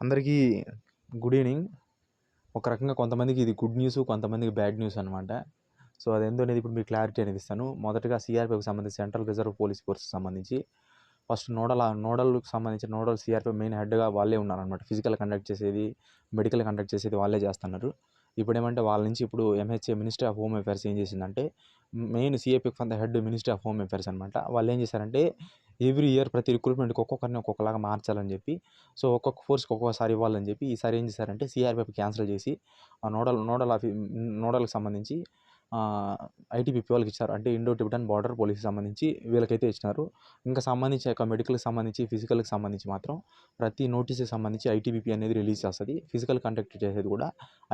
అందరికీ good evening. ఒక రకంగా కొంతమందికి ఇది గుడ్ న్యూస్ కొంతమందికి బ్యాడ్ న్యూస్ అనమాట సో అదేందో అనేది ఇప్పుడు మీకు క్లారిటీ అనేది ఇస్తాను. మొదటగా సిఆర్పిఎఫ్కి సంబంధించి సెంట్రల్ రిజర్వ్ పోలీస్ ఫోర్స్కి సంబంధించి. ఫస్ట్ నోడల్ నోడల్కి సంబంధించిన నోడల్ సిఆర్పిఎఫ్ మెయిన్ హెడ్గా వాళ్ళే ఉన్నారనమాట ఫిజికల్ కండక్ట్ చేసేది మెడికల్ కండక్ట్ చేసేది వాళ్ళే చేస్తున్నారు. ఇప్పుడు ఏమంటే వాళ్ళ నుంచి ఇప్పుడు MHA ministry of home affairs ఏం చేసిందంటే మెయిన్ సిఏపిఎఫ్ అంత head ministry of home affairs అనమాట వాళ్ళు ఏం చేశారంటే ఎవ్రీ ఇయర్ ప్రతి రిక్రూట్మెంట్కి ఒక్కొక్కరిని ఒక్కొక్కలాగా మార్చాలని చెప్పి సో ఒక్కొక్క ఫోర్స్కి ఒక్కొక్కసారి ఇవ్వాలని చెప్పి ఈసారి ఏం చేశారంటే సిఆర్పిఎఫ్ క్యాన్సిల్ చేసి ఆ నోడల్ నోడల్ ఆఫీ నోడల్కి సంబంధించి ఐటీబీపీ వాళ్ళకి ఇచ్చారు. అంటే ఇండో టిబెటన్ బార్డర్ పోలీస్కి సంబంధించి వీళ్ళకైతే ఇచ్చినారు. ఇంకా సంబంధించి యొక్క మెడికల్కి సంబంధించి ఫిజికల్కి సంబంధించి మాత్రం ప్రతి నోటీస్కి సంబంధించి ఐటీబీపీ అనేది రిలీజ్ చేస్తుంది. ఫిజికల్ కండక్ట్ చేసేది కూడా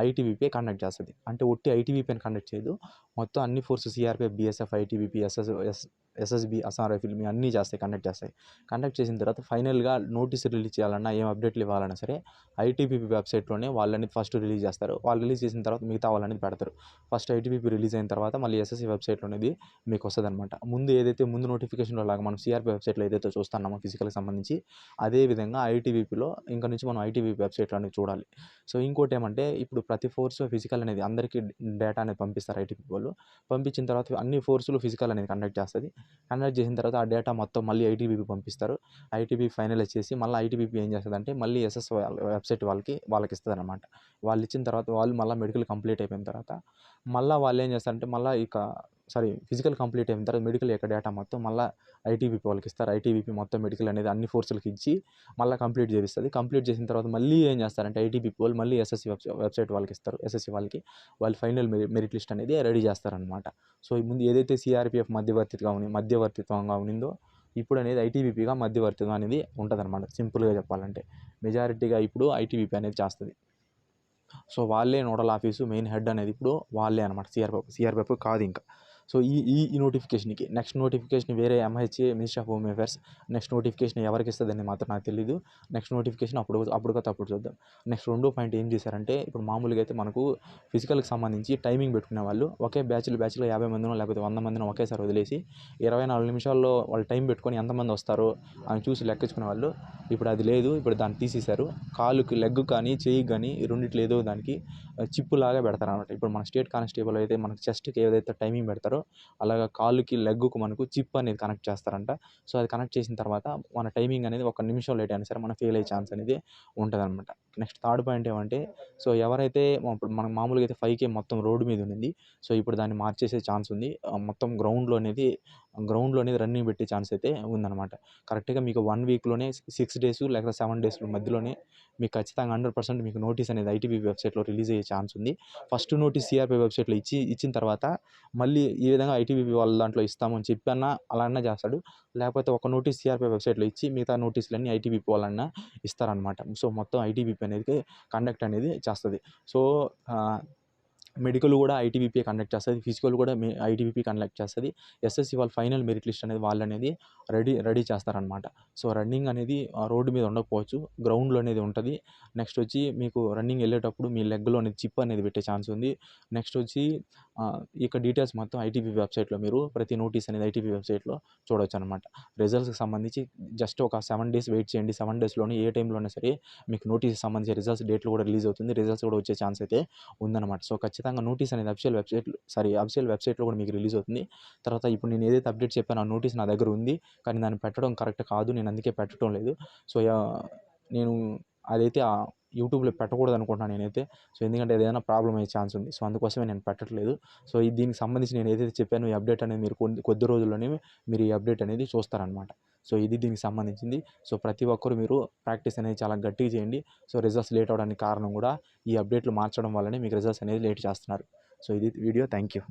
ఐటీబీపీ కండక్ట్ చేస్తుంది. అంటే ఒట్టి ఐటీబీపీని కండక్ట్ చేయదు. మొత్తం అన్ని forces CRPF BSF ITBP SS S SSB Assam rifle మీ అన్నీ చేస్తాయి కండక్ట్ చేస్తాయి. కండక్ట్ చేసిన తర్వాత ఫైనల్గా నోటీస్ రిలీజ్ చేయాలన్నా ఏం అప్డేట్లు ఇవ్వాలన్నా సరే ఐటీబీపీ వెబ్సైట్లోనే వాళ్ళని ఫస్ట్ రిలీజ్ చేస్తారు. వాళ్ళు రిలీజ్ చేసిన తర్వాత మిగతా వాళ్ళని పెడతారు. ఫస్ట్ ఐటీపీపీ రిలీజ్ అయిన తర్వాత మళ్ళీ ఎస్ఎస్సి వెబ్సైట్లో అనేది మీకు వస్తుంది అనమాట ముందు ఏదైతే ముందు నోటిఫికేషన్లో లాగా మనం సిఆర్పీ వెబ్సైట్లో ఏదైతే చూస్తున్నామో ఫిజికల్కి సంబంధించి అదే విధంగా ఐటీబీపీలో ఇంకా నుంచి మనం ఐటీబీపీ వెబ్సైట్లో అనేది చూడాలి. సో ఇంకోటి ఏమంటే ఇప్పుడు ప్రతి ఫోర్స్ ఫిజికల్ అనేది అందరికీ డేటా అనేది పంపిస్తారు ఐటీపీ వాళ్ళు. పంపించిన తర్వాత అన్ని ఫోర్సులు ఫిజికల్ అనేది కండక్ట్ చేస్తుంది. కండక్ట్ చేసిన తర్వాత ఆ డేటా మొత్తం మళ్ళీ ఐటీబీపీ పంపిస్తారు. ఐటీబీ ఫైనలైజ్ చేసి మళ్ళీ ఐటీబీపీ ఏం చేస్తుందంటే మళ్ళీ ఎస్ఎస్ వెబ్సైట్ వాళ్ళకి వాళ్ళకి ఇస్తుంది అనమాట వాళ్ళు ఇచ్చిన తర్వాత వాళ్ళు మళ్ళీ మెడికల్ కంప్లీట్ అయిపోయిన తర్వాత మళ్ళీ వాళ్ళు ఏం చేస్తారంటే మళ్ళీ ఇక సారీ ఫిజికల్ కంప్లీట్ అయిన తర్వాత మెడికల్ యొక్క డేటా మొత్తం మళ్ళీ ఐటీబీపీ వాళ్ళకి ఇస్తారు. ఐటీబీపీ మొత్తం మెడికల్ అనేది అన్ని ఫోర్సులకి ఇచ్చి మళ్ళీ కంప్లీట్ చేపిస్తుంది. కంప్లీట్ చేసిన తర్వాత మళ్ళీ ఏం చేస్తారంటే ఐటీబీపీ వాళ్ళు మళ్ళీ ఎస్ఎస్సి వెబ్సైట్ వాళ్ళకి ఇస్తారు. ఎస్ఎస్సి వాళ్ళకి వాళ్ళు ఫైనల్ మెరిట్ లిస్ట్ అనేది రెడీ చేస్తారనమాట సో ముందు ఏదైతే సిఆర్పిఎఫ్ మధ్యవర్తిగా ఉంది మధ్యవర్తిత్వంగా ఉందో ఇప్పుడు అనేది ఐటీబీపీగా మధ్యవర్తిత్వం అనేది ఉంటుందన్నమాట. సింపుల్గా చెప్పాలంటే మెజారిటీగా ఇప్పుడు ఐటీబీపీ అనేది చేస్తుంది. సో వాళ్ళే నోడల్ ఆఫీసు మెయిన్ హెడ్ అనేది ఇప్పుడు వాళ్ళే అనమాట సిఆర్పిఎఫ్ సిఆర్పిఎఫ్ కాదు ఇంకా. సో ఈ ఈ ఈ నోటిఫికేషన్కి నెక్స్ట్ నోటిఫికేషన్ వేరే MHA ministry of home affairs next notification ఎవరికి ఇస్తుందని మాత్రం నాకు తెలియదు నెక్స్ట్ నోటిఫికేషన్ అప్పుడు అప్పుడు కొత్త అప్పుడు చూద్దాం. నెక్స్ట్ రెండో పాయింట్ ఏం చేశారంటే ఇప్పుడు మామూలుగా అయితే మనకు ఫిజికల్కి సంబంధించి టైమింగ్ పెట్టుకునే వాళ్ళు ఒకే బ్యాచ్లు బ్యాచ్లో యాభై మందినో లేకపోతే వంద మందినో ఒకేసారి వదిలేసి ఇరవై నాలుగు నిమిషాల్లో వాళ్ళు టైం పెట్టుకొని ఎంతమంది వస్తారో అని చూసి లెక్కించుకునే వాళ్ళు. ఇప్పుడు అది లేదు ఇప్పుడు దాన్ని తీసేశారు. కాలుకి లెగ్ కానీ చెయ్యి కానీ ఈ రెండిట్లో ఏదో దానికి చిప్పు లాగా పెడతారు అనమాట ఇప్పుడు మన స్టేట్ కానిస్టేబుల్ అయితే మనకి చెస్ట్కి ఏదైతే టైమింగ్ పెడతారో అలాగా కాలుకి లెగ్గుకు మనకు చిప్ అనేది కనెక్ట్ చేస్తారంట. సో అది కనెక్ట్ చేసిన తర్వాత మన టైమింగ్ అనేది ఒక నిమిషం లేట్ అయినా సరే మనం ఫెయిల్ అయ్యే ఛాన్స్ అనేది ఉంటుంది అనమాట నెక్స్ట్ థర్డ్ పాయింట్ ఏమంటే సో ఎవరైతే ఇప్పుడు మనం మామూలుగా అయితే ఫైవ్ కే మొత్తం రోడ్డు మీద ఉంది సో ఇప్పుడు దాన్ని మార్చేసే ఛాన్స్ ఉంది. మొత్తం గ్రౌండ్లో అనేది గ్రౌండ్లో అనేది రన్నింగ్ పెట్టే ఛాన్స్ అయితే ఉందన్నమాట. కరెక్ట్గా మీకు వన్ వీక్లోనే సిక్స్ డేస్ లేకపోతే సెవెన్ డేస్ మధ్యలోనే మీకు ఖచ్చితంగా హండ్రెడ్ పర్సెంట్ మీకు నోటీస్ అనేది ఐటీబీ వెబ్సైట్లో రిలీజ్ అయ్యే ఛాన్స్ ఉంది. ఫస్ట్ నోటీస్ సిఆర్పీ వెబ్సైట్లో ఇచ్చి ఇచ్చిన తర్వాత మళ్ళీ ఈ విధంగా ఐటీబీపీ వాళ్ళ దాంట్లో ఇస్తామని చెప్పన్నా అలా అన్నా చేస్తాడు. లేకపోతే ఒక నోటీస్ సిఆర్పీ వెబ్సైట్లో ఇచ్చి మిగతా నోటీసులన్నీ ఐటీబీపీ వాళ్ళన్నా ఇస్తారనమాట సో మొత్తం ఐటీబీపీ అనేది కండక్ట్ అనేది చేస్తుంది. సో మెడికల్ కూడా ఐటీబీపీ కండక్ట్ చేస్తుంది ఫిజికల్ కూడా మే ఐటీబీపీ కండక్ట్ చేస్తుంది. ఎస్ఎస్సి వాళ్ళ ఫైనల్ మెరిట్ లిస్ట్ అనేది వాళ్ళు అనేది రెడీ రెడీ చేస్తారనమాట సో రన్నింగ్ అనేది రోడ్డు మీద ఉండకపోవచ్చు గ్రౌండ్లో అనేది ఉంటుంది. నెక్స్ట్ వచ్చి మీకు రన్నింగ్ వెళ్ళేటప్పుడు మీ లెగ్లో అనేది చిప్ అనేది పెట్టే ఛాన్స్ ఉంది. నెక్స్ట్ వచ్చి ఇక డీటెయిల్స్ మొత్తం ఐటీపీ వెబ్సైట్లో మీరు ప్రతి నోటీస్ అనేది ఐటీపీ వెబ్సైట్లో చూడవచ్చు అనమాట రిజల్ట్స్కి సంబంధించి జస్ట్ ఒక సెవెన్ డేస్ వెయిట్ చేయండి. సెవెన్ డేస్లోనే ఏ టైంలోనే సరే మీకు నోటీస్ సంబంధించి రిజల్ట్స్ డేట్లు కూడా రిలీజ్ అవుతుంది. రిజల్ట్స్ కూడా వచ్చే ఛాన్స్ అయితే ఉందన్నమాట. సో ఖచ్చితంగా నోటీస్ అనేది అఫిషియల్ వెబ్సైట్ సారీ అఫిషియల్ వెబ్సైట్లో కూడా మీకు రిలీజ్ అవుతుంది. తర్వాత ఇప్పుడు నేను ఏదైతే అప్డేట్ చెప్పానో ఆ నోటీస్ నా దగ్గర ఉంది. కానీ దాన్ని పెట్టడం కరెక్ట్ కాదు. నేను అందుకే పెట్టడం లేదు. సో నేను అదైతే యూట్యూబ్లో పెట్టకూడదు అనుకుంటున్నాను నేనైతే. సో ఎందుకంటే ఏదైనా ప్రాబ్లం అయ్యే ఛాన్స్ ఉంది. సో అందుకోసమే నేను పెట్టట్లేదు. సో దీనికి సంబంధించి నేను ఏదైతే చెప్పాను ఈ అప్డేట్ అనేది మీరు కొద్ది కొద్ది రోజుల్లోనే మీరు ఈ అప్డేట్ అనేది చూస్తారనమాట సో ఇది దీనికి సంబంధించింది. సో ప్రతి ఒక్కరు మీరు ప్రాక్టీస్ అనేది చాలా గట్టిగా చేయండి. సో రిజల్ట్స్ లేట్ అవడానికి కారణం కూడా ఈ అప్డేట్లు మార్చడం వల్లనే మీకు రిజల్ట్స్ అనేది లేట్ చేస్తున్నారు. సో ఇది వీడియో. Thank you